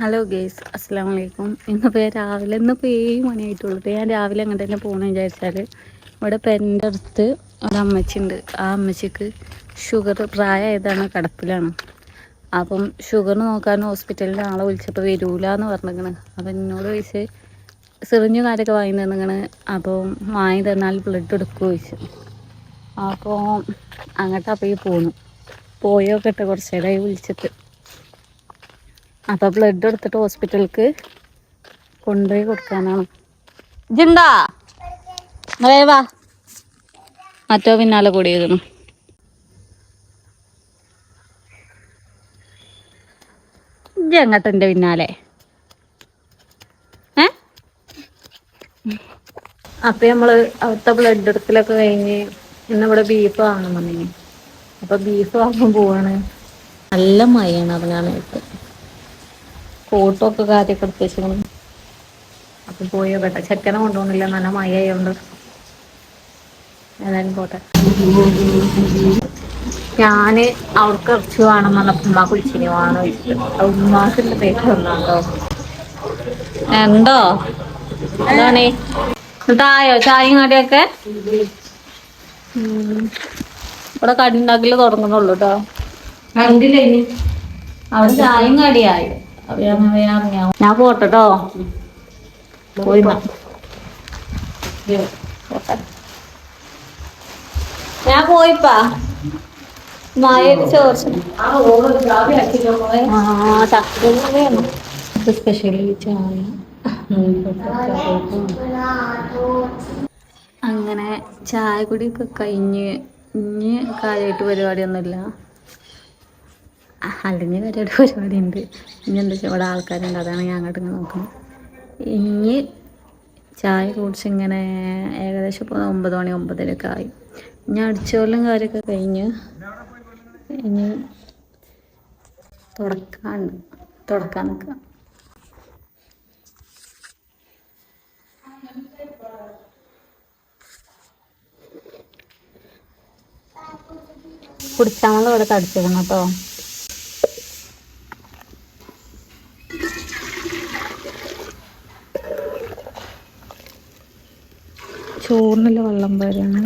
Hello guys അസ്സാം വലൈക്കും ഇന്നിപ്പോൾ ഞാൻ രാവിലെ ഇന്നിപ്പോൾ ഏഴ് മണിയായിട്ടുള്ളൂ ഞാൻ രാവിലെ അങ്ങോട്ട് തന്നെ പോകണമെന്ന് വിചാരിച്ചാൽ ഇവിടെ പെന്റെ അടുത്ത് ഒരു ആ അമ്മച്ചിക്ക് ഷുഗർ പ്രായമായതാണ് കടപ്പിലാണ്. അപ്പം ഷുഗർ നോക്കാൻ ഹോസ്പിറ്റലിൽ ആളെ വിളിച്ചപ്പോൾ വരൂല എന്ന് പറഞ്ഞിരിക്കണ്. അപ്പം എന്നോട് ചോദിച്ച് സിറിഞ്ഞു കാര്യമൊക്കെ വാങ്ങി തന്നിങ്ങനെ അപ്പോൾ വാങ്ങി തന്നാൽ ബ്ലഡ് എടുക്കുമോ ചോദിച്ചു. അപ്പോൾ അങ്ങോട്ട് അപ്പോൾ ഈ പോന്നു. പോയൊക്കെ ഇട്ട് കുറച്ച് നേരമായി വിളിച്ചിട്ട്. അപ്പോൾ ബ്ലഡ് എടുത്തിട്ട് ഹോസ്പിറ്റലിലേക്ക് കൊണ്ടുപോയി കൊടുക്കാനാണ്. ജിണ്ടാ വാ. മറ്റോ പിന്നാലെ കൂടിയിരുന്നു എന്റെ പിന്നാലെ? ഏ? അപ്പൊ നമ്മൾ അവിടുത്തെ ബ്ലഡ് എടുക്കലൊക്കെ കഴിഞ്ഞ് ഇന്നിവിടെ ബീഫ് വാങ്ങണം വന്നിനി അപ്പൊ ബീഫ് വാങ്ങാൻ പോവാണ്. നല്ല മയാണ് ഇറങ്ങാനായിട്ട് കോട്ടൊക്കെ കാര്യമൊക്കെ എടുത്ത് വെച്ചിരുന്നു അപ്പൊ പോയോ കേട്ടോ. ചെക്കനെ കൊണ്ടുപോകുന്നില്ല നല്ല മഴ ആയതുകൊണ്ട് ഏതായാലും പോട്ടെ. ഞാൻ അവൾക്ക് ഇറച്ചി വേണം പറഞ്ഞപ്പോ ഉമ്മ കുളിച്ചിനി വേണം വെച്ചിട്ട് ഉമ്മാക്കിന്റെ പേര് വന്നാട്ടോ. എന്തോ? എന്താണ്? എന്നിട്ടായോ ചായയും കടിയൊക്കെ? ഇവിടെ കടി ഉണ്ടാക്കൽ തുടങ്ങുന്നുള്ളൂ കേട്ടോ അവിടെ ചായയും കടിയായി. ഞാൻ പോട്ടോ പോയി. ഞാൻ പോയിപ്പാ. ചോർച്ചു സ്പെഷ്യലി ചായ അങ്ങനെ ചായ കുടിയൊക്കെ കഴിഞ്ഞ് ഇനി കാര്യമായിട്ട് പരിപാടിയൊന്നുമില്ല. അല്ലെങ്കിൽ വരെ ഒരു പരിപാടി ഉണ്ട് ഇനി എന്താ വെച്ചാൽ ഇവിടെ ആൾക്കാരുണ്ട്. അതാണ് ഞാൻ അങ്ങോട്ട് ഇങ്ങനെ നോക്കുന്നത്. ഇനി ചായ കുടിച്ച് ഇങ്ങനെ ഏകദേശം ഇപ്പോൾ ഒമ്പത് മണി ഒമ്പതിലൊക്കെ ആയി. ഇനി അടിച്ചോലും കാര്യമൊക്കെ കഴിഞ്ഞ് ഇനി തുടക്കാണ്ട് തുടക്കാൻ നിൽക്കുക കുടിച്ചാണല്ലോ ഇവിടെ തടിച്ചിരുന്നു കേട്ടോ. ചോറിനുള്ള വെള്ളം പോരാണ്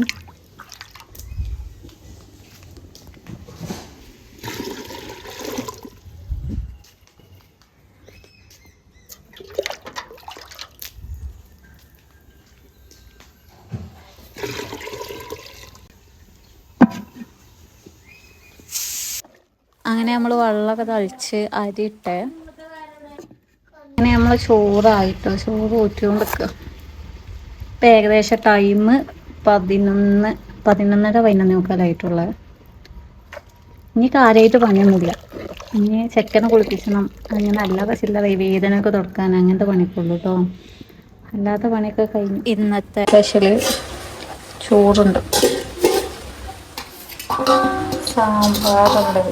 അങ്ങനെ നമ്മൾ വെള്ളമൊക്കെ തളിച്ച് അരിയിട്ട് അങ്ങനെ നമ്മൾ ചോറായിട്ടോ ചോറ് ഊറ്റിക്കൊണ്ട് നിൽക്കുക ഇപ്പം ഏകദേശം ടൈം പതിനൊന്ന് പതിനൊന്നര പതിനൊന്ന് മുക്കാലായിട്ടുള്ളത് ഇനി കാര്യമായിട്ട് പണിയൊന്നുമില്ല ഇനി ചെക്കനെ കുളിപ്പിക്കണം അങ്ങനെ അല്ലാതെ ചില്ലറ വേദനയൊക്കെ തുടക്കാൻ അങ്ങനത്തെ പണിക്കുള്ളൂ കേട്ടോ അല്ലാത്ത പണിയൊക്കെ കഴിഞ്ഞ് ഇന്നത്തെ സ്പെഷ്യൽ ചോറുണ്ട് സാമ്പാറുണ്ട്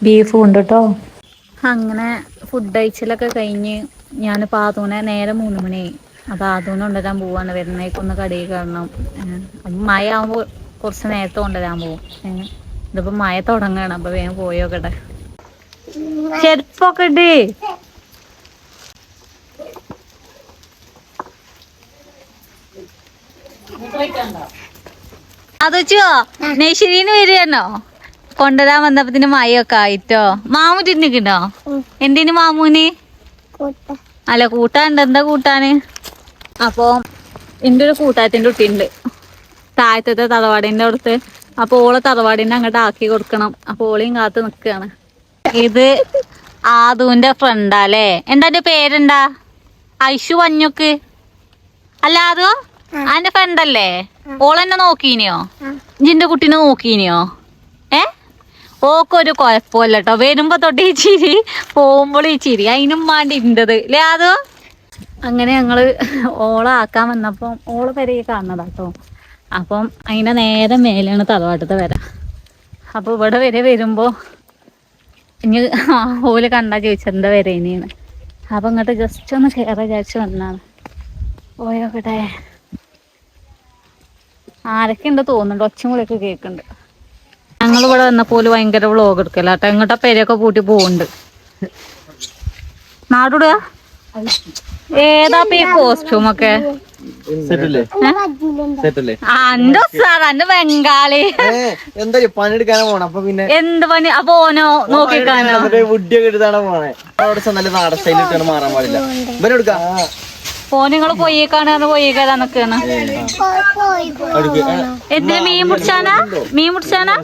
ബീഫും ഉണ്ട് കേട്ടോ അങ്ങനെ ഫുഡ് കഴിച്ചലൊക്കെ കഴിഞ്ഞ് ഞാൻ പാതൂനെ നേരെ മൂന്ന് മണിയായി. അപ്പം ആദൂനെ കൊണ്ടുവരാൻ പോവാണ്. വരുന്നേക്കൊന്ന് കടയിൽ കയറണം. മഴ ആകുമ്പോൾ കുറച്ച് നേരത്തെ കൊണ്ടുവരാൻ പോവും. ഇതിപ്പോൾ മഴ തുടങ്ങുകയാണ് അപ്പം വേഗം പോയോക്കട്ടെ ചെരുപ്പൊക്കെ ഇട്. അതോ നെയ്ശ്ശേരിന്ന് വരികയാണോ കൊണ്ടുവരാൻ വന്നപ്പത്തിന് മയൊക്കെ ആയിട്ടോ? മാമു തിന്നിക്കണ്ടോ? എന്തിനു മാമൂന്? അല്ല കൂട്ടാണ്ട് എന്താ കൂട്ടാന്? അപ്പൊ എന്റെ ഒരു കൂട്ടാത്തിന്റെ കുട്ടിയുണ്ട്. താഴത്തെ തറവാടിന്റെ അടുത്ത് അപ്പൊ ഓളെ തറവാടിനെ അങ്ങോട്ട് ആക്കി കൊടുക്കണം. അപ്പൊ ഓളെയും കാത്ത് നിക്കാണ്. ഇത് ആദുവിന്റെ ഫ്രണ്ടാ അല്ലേ എന്താ എന്റെ പേരെന്താ? ഐഷു വഞ്ഞുക്ക് അല്ല ആദു? ഫ്രണ്ട് ഫ്രണ്ടല്ലേ ഓളെന്നെ നോക്കീനിയോ ജിന്റെ കുട്ടീനെ നോക്കീനിയോ ഓക്കൊരു കുഴപ്പമില്ല കേട്ടോ വരുമ്പോ തൊട്ട് ഈ ചിരി പോകുമ്പോൾ ഈ ചിരി. അതിനും വേണ്ടി ഇണ്ടത്. അല്ലേ അതോ അങ്ങനെ ഞങ്ങൾ ഓളെ ആക്കാൻ വന്നപ്പം ഓളെ പെരയെ കാണുന്നതാട്ടോ. അപ്പം അതിന്റെ നേരെ മേലെയാണ് തറവാട്ടത്തെ വര അപ്പൊ ഇവിടെ വരെ വരുമ്പോ ഇനി ഓൽ കണ്ടാ ചോദിച്ചത് എന്താ വരെ ഇനിയാണ് അപ്പൊ ഇങ്ങോട്ട് ജസ്റ്റ് ഒന്ന് കയറി വിചാരിച്ചു വന്നാണ്. പോയോക്കട്ടെ ആരൊക്കെ ഉണ്ട് തോന്നുന്നുണ്ട്. ഒച്ചമുളിയൊക്കെ കേൾക്കുന്നുണ്ട് ഞങ്ങൾ ഇവിടെ വന്നപ്പോൾ ഭയങ്കര വ്ളോഗ് എടുക്കല. കേട്ടോ എങ്ങോട്ടാ പേരൊക്കെ പൂട്ടി പോകുന്നുണ്ട് നാടുടുക ഏതാ ഈ കോസ്റ്റ്യൂം ഒക്കെ? അന്റെ സാർ അന്റെ ബംഗാളി. എന്താ പണിയെടുക്കാനാ പോണ? അപ്പൊ പിന്നെ എന്ത് പണി? അപ്പൊ ഓനോ നോക്കിക്കാനോ വുഡിയൊക്കെ എടുത്താണ് പോണേ? അവിടെ ചെന്നാലും നാടൻ സ്റ്റൈലിട്ടാണ് മാറാൻ പാടില്ല. ഇവനെ എടുക്ക ഓ പോയി കാണാന്ന് പോയി നിക്കാണ് എന്തിന് മീൻ പിടിച്ചാനാ മീൻ പിടിച്ചാനാ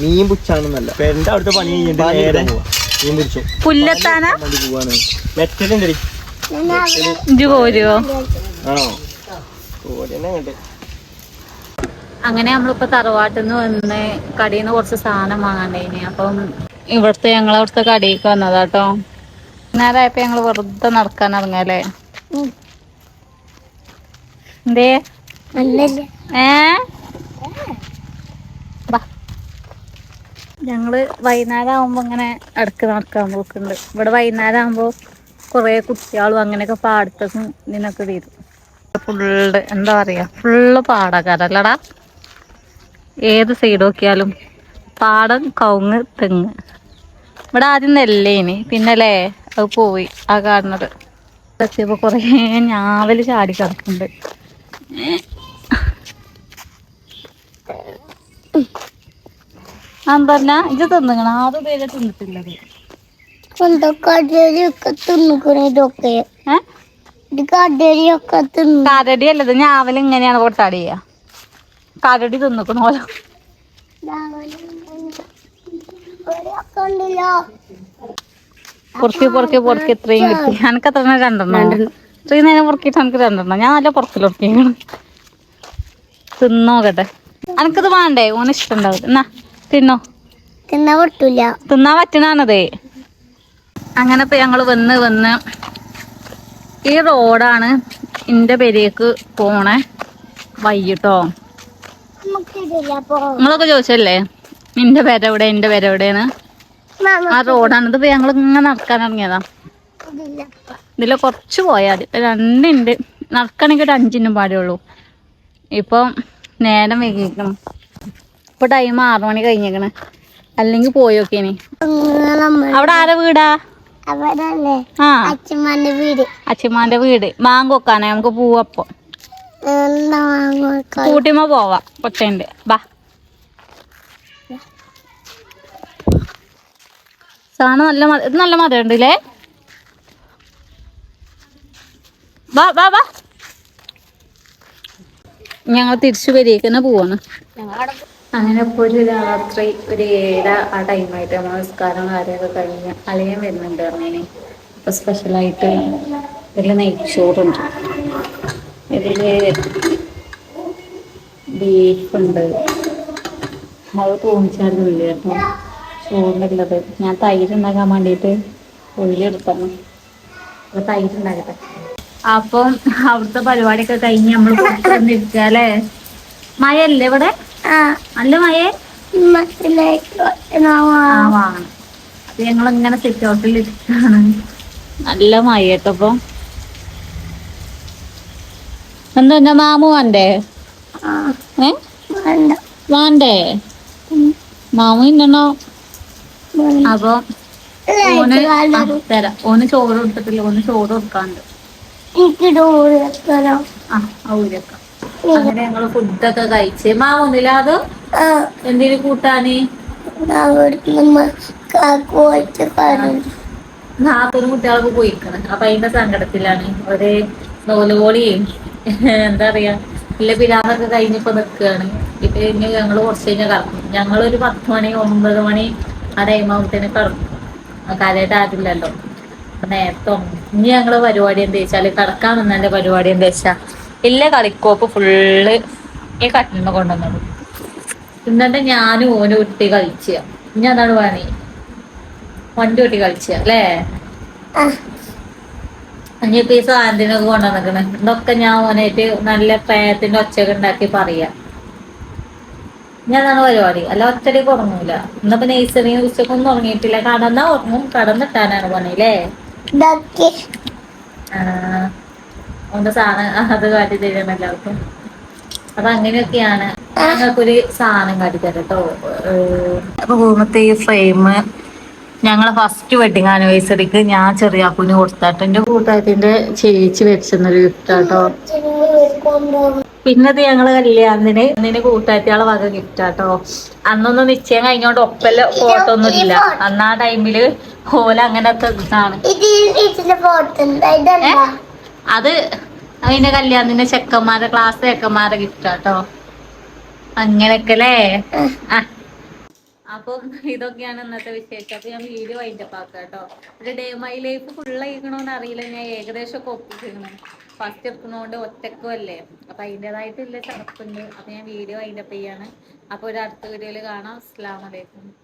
മീൻ അവിടുത്തെ പണി കഴിഞ്ഞിട്ട് മീൻ പിടിച്ചു. പുല്ലത്താനാ? മെറ്റലുണ്ടടി ഇഞ്ചു പോരുവോ ആണോ? അങ്ങനെ നമ്മളിപ്പോ തറവാട്ടിൽ നിന്ന് വന്ന് കടയിൽ നിന്ന് കുറച്ച് സാധനം വാങ്ങാണ്ടേനി അപ്പം ഇവിടുത്തെ ഞങ്ങളവിടുത്തെ കടയിലേക്ക് വന്നതാട്ടോ. നേരമായപ്പോ ഞങ്ങൾ വെറുതെ നടക്കാൻ ഇറങ്ങല്ലേ? എന്തേ? ഏ. ഞങ്ങൾ വൈകുന്നേരം ആവുമ്പോ ഇങ്ങനെ ഇടയ്ക്ക് നടക്കാൻ പോക്കുണ്ട്. ഇവിടെ വൈകുന്നേരം ആവുമ്പോ കൊറേ കുട്ടികളും അങ്ങനെയൊക്കെ പാടത്തേക്കും ഇതിനൊക്കെ വരും. ഫുള്ള് എന്താ പറയാ ഫുള്ള് പാടക്കാരല്ലടാ. ഏത് സൈഡ് നോക്കിയാലും പാടം കവുങ്ങ് തെങ്ങ്. ഇവിടെ ആദ്യം നെല്ലേനി പിന്നല്ലേ? അത് പോയി. ആ കാണുന്നത് എത്തിയപ്പോ കൊറേ ഞാവൽ ചാടി കിടക്കുന്നുണ്ട് എന്താ ഇത് തിന്നുകണ അത് പേര് തിന്നിട്ടുള്ളത്. കരടി അല്ലത് ഞാവൽ ഇങ്ങനെയാണ് കൊടുത്താടി. കരടി തിന്നിക്കണ? പോലെ ഇവിടെയൊക്കെ ഉണ്ടല്ലോ പൊറുക്കി പൊറുക്കി പൊറുക്കി ഇത്രയും കിട്ടി. എനിക്ക് എത്ര രണ്ടെണ്ണം? ഇത്രയും നേരം പൊറുക്കിയിട്ട് എനിക്ക് രണ്ടെണ്ണം. ഞാൻ നല്ല പുറക്കിൽ ഉറക്കിയാണ് തിന്നോക്കട്ടെ. എനിക്കത് വേണ്ടേ? ഓന് ഇഷ്ടണ്ടാവും എന്നാ തിന്നോ? തിന്നാ പറ്റൂല തിന്നാ പറ്റണാണതേ. അങ്ങനെ ഇപ്പൊ ഞങ്ങൾ വന്ന് വന്ന് ഈ റോഡാണ് എന്റെ പേരേക്ക് പോണേ വൈകിട്ടോ. നിങ്ങളൊക്കെ ചോദിച്ചല്ലേ എന്റെ പേരെവിടെ എന്റെ പേര എവിടെയാണ്? ആ റോഡാണ്. ഇതിപ്പോ ഞങ്ങൾ ഇങ്ങനെ നടക്കാൻ ഇറങ്ങിയതാ. ഇതിൽ കുറച്ച് പോയാൽ രണ്ടുണ്ട്. നടക്കണമെങ്കിൽ ഒരു അഞ്ചിനും പാടുള്ളൂ ഇപ്പം നേരം വൈകിക്കണം. ഇപ്പൊ ടൈം ആറു മണി കഴിഞ്ഞേക്കണ്. അല്ലെങ്കിൽ പോയി നോക്കിയനി നമ്മൾ അവിടെ ആരെ വീടാ? അച്ഛമ്മന്റെ വീട്. അച്ഛമ്മാന്റെ വീട്. മാങ്കൊക്കാനെ നമുക്ക് പോവപ്പോ കൂട്ടിമ്മ പോവാ. കൊച്ചുണ്ട് ബാ. സാധനം നല്ല ഇത് നല്ല മധുരം ഉണ്ടല്ലേ വാ വാ വാ. ഞങ്ങൾ തിരിച്ചു വരികയ്ക്ക് പോവാണ്. അങ്ങനെ ഇപ്പോൾ ഒരു രാത്രി ഒരു ഏഴ ആ ടൈമായിട്ട് നമ്മൾ നിസ്കാരം കാര്യമൊക്കെ കഴിഞ്ഞ് അളിയൻ വരുന്നുണ്ട് പറഞ്ഞേനെ. അപ്പൊ സ്പെഷ്യലായിട്ട് ഇതിൽ നെയ്ച്ചോറുണ്ട്. ഇതിൽ ബീഫുണ്ട് അത് തോന്നിച്ചായിരുന്നില്ല കേട്ടോ ചോറിനുള്ളത് ഞാൻ തൈര് ഉണ്ടാക്കാൻ വേണ്ടിയിട്ട് ഉള്ളിയെടുത്താണ്. അപ്പൊ തൈര് ഉണ്ടാക്കട്ടെ അപ്പം അവിടുത്തെ പരിപാടിയൊക്കെ കഴിഞ്ഞ് നമ്മൾ പുറത്തുനിന്നിരിക്കുക അല്ലേ ഇവിടെ? നല്ല മഴയെ അത് ഞങ്ങൾ ഇങ്ങനെ സിറ്റ് ഔട്ടിൽ ഇരിക്കാണ്. നല്ല മഴ കേട്ടോ എന്താ എന്റെ മാമു വേണ്ടേ? ഏ? വേണ്ട. വേണ്ടേ? മാമു ഇന്നണോ അപ്പൊ ഓന് തരാം. ഓന് ചോറ് കൊടുത്തിട്ടില്ല. ഓന് ചോറ് കൊടുക്കാണ്ട്. ആ ഊരക്ക അങ്ങനെ ഞങ്ങൾ ഫുഡൊക്കെ കഴിച്ച്. മാമൊന്നില്ല അത്? എന്തിനു കൂട്ടാന്? നാപ്പത് കുട്ടികളൊക്കെ പോയിക്കണ് അപ്പൊ അതിന്റെ സങ്കടത്തിലാണ്. ഒരു നോലുപോളിയും എന്താ പറയാ? ഇല്ല പിരാന്നൊക്കെ കഴിഞ്ഞിപ്പോ നിൽക്കുകയാണ് ഇപ്പൊ ഇനി ഞങ്ങൾ കുറച്ച് കഴിഞ്ഞാൽ കറക്കും ഞങ്ങളൊരു പത്ത് മണി ഒമ്പത് മണി ആ ടൈം കിടക്കും കാര്യമായിട്ട് ആരില്ലല്ലോ നേരത്തെ. ഇനി ഞങ്ങൾ പരിപാടി എന്താ വെച്ചാൽ കടക്കാൻ പരിപാടി എന്താ വെച്ചാ ഇല്ല കളിക്കോപ്പ് ഫുള്ള് ഈ കട്ടിലിന് കൊണ്ടുവന്നത്. എന്നിട്ട് ഞാനും ഓന് കുട്ടി കളിച്ച ഇനി അതാണ് പണി. വണ്ടി കുട്ടി കളിച്ച അല്ലേ? ഇനിയിപ്പോ ഈ സാധനത്തിനൊക്കെ കൊണ്ടുവന്നിക്കണ്. ഇതൊക്കെ ഞാൻ ഓനായിട്ട് നല്ല പ്രയത്തിന്റെ ഒച്ചയൊക്കെ ഉണ്ടാക്കി പറയാ. ഞാൻ അതാണ് പരിപാടി. അല്ല ഒറ്റയ്ക്ക് ഉറങ്ങൂല. ഇന്നിപ്പോ നെയ്സറി ഉച്ചക്കൊന്നും ഉറങ്ങിയിട്ടില്ല. കടന്നാ ഉറങ്ങും. കടന്നിട്ടാനാണ് പോണേലേ ഓന്റെ സാധനം അത് കാട്ടി തരണം എല്ലാവർക്കും. അപ്പൊ അങ്ങനെയൊക്കെയാണ്. ഒരു സാധനം കേട്ടോ അപ്പൊ റൂമത്തെ ഈ ഫ്രെയിം ഞങ്ങളെ ഫസ്റ്റ് വെഡിങ് ആനിവേഴ്സറിക്ക് ഞാൻ ചെറിയാപ്പൂന് കൊടുത്താട്ടോ. എന്റെ കൂട്ടായത്തിന്റെ ചേച്ചി വെച്ചെന്നൊരു ഗിഫ്റ്റ് ആട്ടോ. പിന്നത് ഞങ്ങൾ കല്യാണത്തിന് നിന്നെ കൂട്ടാറ്റിയാളെ വക ഗിഫ്റ്റാട്ടോ അന്നൊന്നും നിശ്ചയം കഴിഞ്ഞോണ്ട് ഒപ്പല്ല ഫോട്ടോ ഒന്നും ഇല്ല അന്ന് ആ ടൈമിൽ ഓല അങ്ങനത്തെ ഇതാണ്. അത് അതിന്റെ കല്യാണത്തിന്റെ ചെക്കന്മാരുടെ ക്ലാസ് ചെക്കന്മാരെ ഗിഫ്റ്റാട്ടോ ആട്ടോ. അപ്പൊ അല്ലേ? ആ. അപ്പം ഇതൊക്കെയാണ് ഇന്നത്തെ വിശേഷം. അപ്പൊ ഞാൻ വീഡിയോ വൈൻഡപ്പ് ആക്കാം കേട്ടോ ഒരു ഡേ മൈ ലൈഫ് ഫുൾ ആയിക്കണോന്ന് അറിയില്ല. ഞാൻ ഏകദേശം ഒക്കെ ഒപ്പിച്ചിരുന്നു ഫസ്റ്റ് എടുക്കുന്നതുകൊണ്ട് ഒറ്റക്കും അല്ലേ അപ്പൊ അതിന്റെതായിട്ടുള്ള ചടപ്പുണ്ട്. അപ്പൊ ഞാൻ വീഡിയോ ചെയ്യാണ്. അപ്പൊ ഒരു അടുത്ത വീഡിയോയിൽ കാണാം. അസ്സാം വലൈക്കും